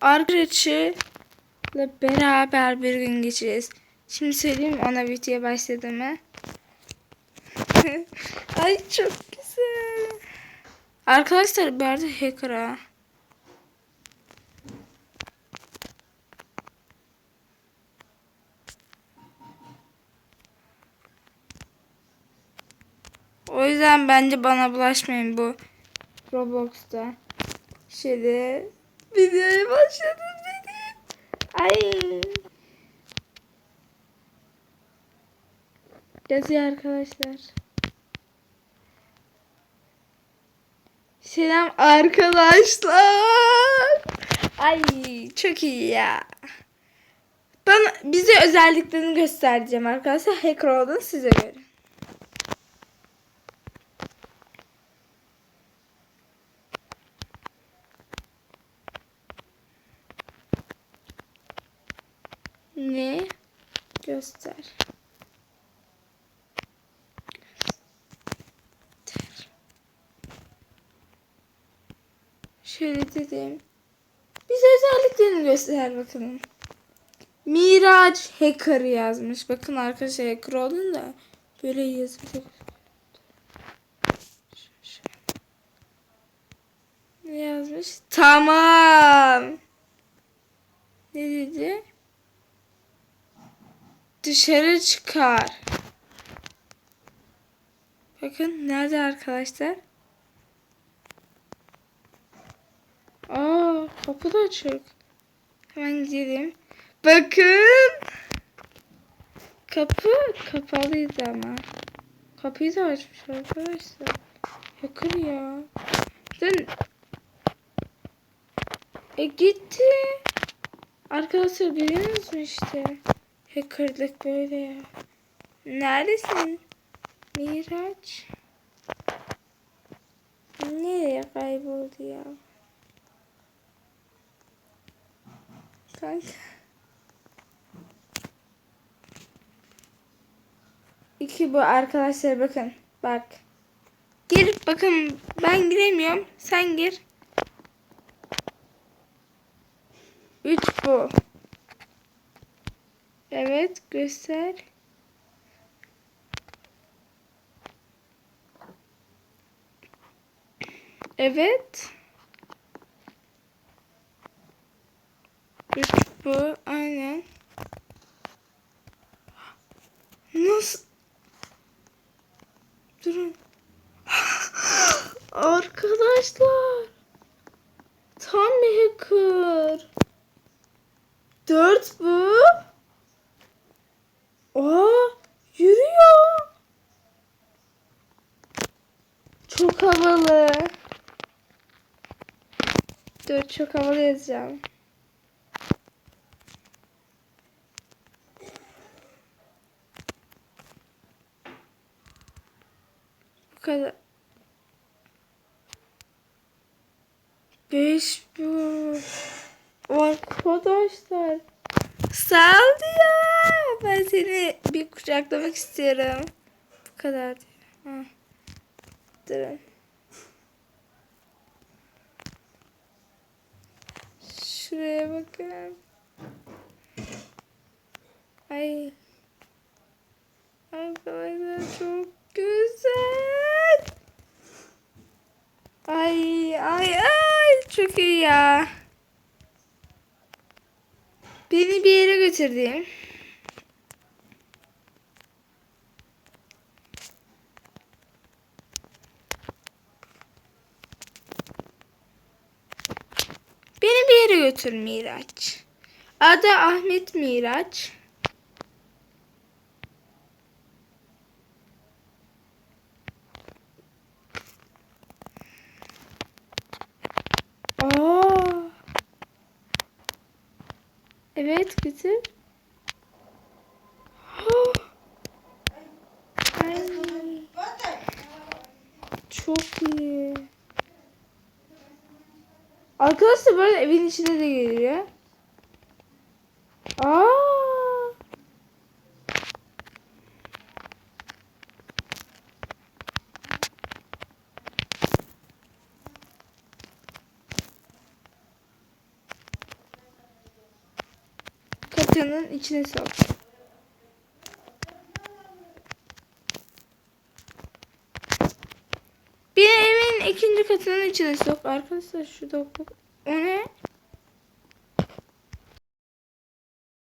arkadaşıyla beraber bir gün geçireceğiz. Şimdi söyleyeyim ona videoya başladığımı. Ay çok güzel. Arkadaşlar bir arada. O yüzden bence bana bulaşmayın bu Roblox'ta. Şöyle videoya başladım dedim. Ay. Yazıyor arkadaşlar. Selam arkadaşlar. Ay çok iyi ya. Bana bize özelliklerini göstereceğim arkadaşlar. Hacker olduğunu size göre. Ne? Göster. Şöyle dedim. Bize özelliklerini göster bakalım. Miraç Hacker yazmış. Bakın arkadaşlar hacker olduğunu da böyle yazmış. Ne yazmış? Tamam. Ne dedi? Dışarı çıkar. Bakın nerede arkadaşlar? Aa kapı da açık. Hemen gidelim. Bakın. Kapı kapalıydı ama. Kapıyı da açmış arkadaşlar. Yakın ya. Dön. E gitti. Arkadaşlar biliyorsunuz mu işte? Hackerlık böyle ya. Neredesin? Miraç. Nereye kayboldu ya? Kanka. İki bu arkadaşlar bakın. Bak. Gir bakın ben giremiyorum. Sen gir. Üç bu. Evet göster. Evet. Üç bu. Aynen. Nasıl? Durun. Arkadaşlar. Tam bir hacker. Dört bu. Aa, yürüyor. Çok havalı. Dur çok havalı yazacağım. Bu kadar. Beş bu. Arkadaşlar. Saldı ya. Ben seni bir kucaklamak istiyorum. Bu kadar. Ha. Durun. Şuraya bakın. Ay. Arkadaşlar çok güzel. Ay ay ay çok iyi ya. Beni bir yere götürdü. Beni bir yere götür Miraç. Adı Ahmet Miraç. Aa. Evet. Ay. Çok iyi. Arkadaşlar böyle evin içine de geliyor. Aa. Katının içine sok. Bir evin ikinci katının içine sok. Arkadaşlar şu dokuk. O ne?